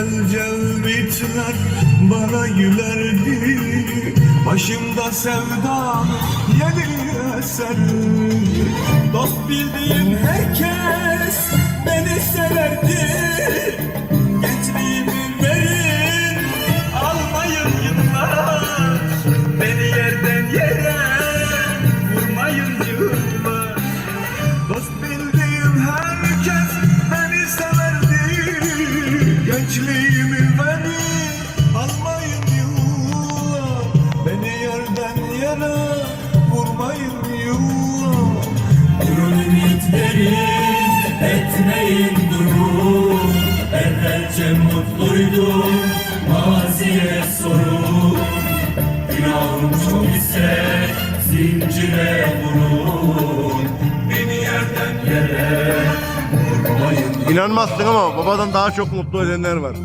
Evvelce ümitler bana gülerdi. Başımda sevda yeni eser. Dost bildiğim herkes beni severdi Beni almayın yıllar Beni yerden yere vurmayın yıllar Durun ümit verin, etmeyin durun Evvelce mutluydum, maziye sorun Günahım çok ise zincire İnanmazsın ama babadan daha çok mutlu edenler var.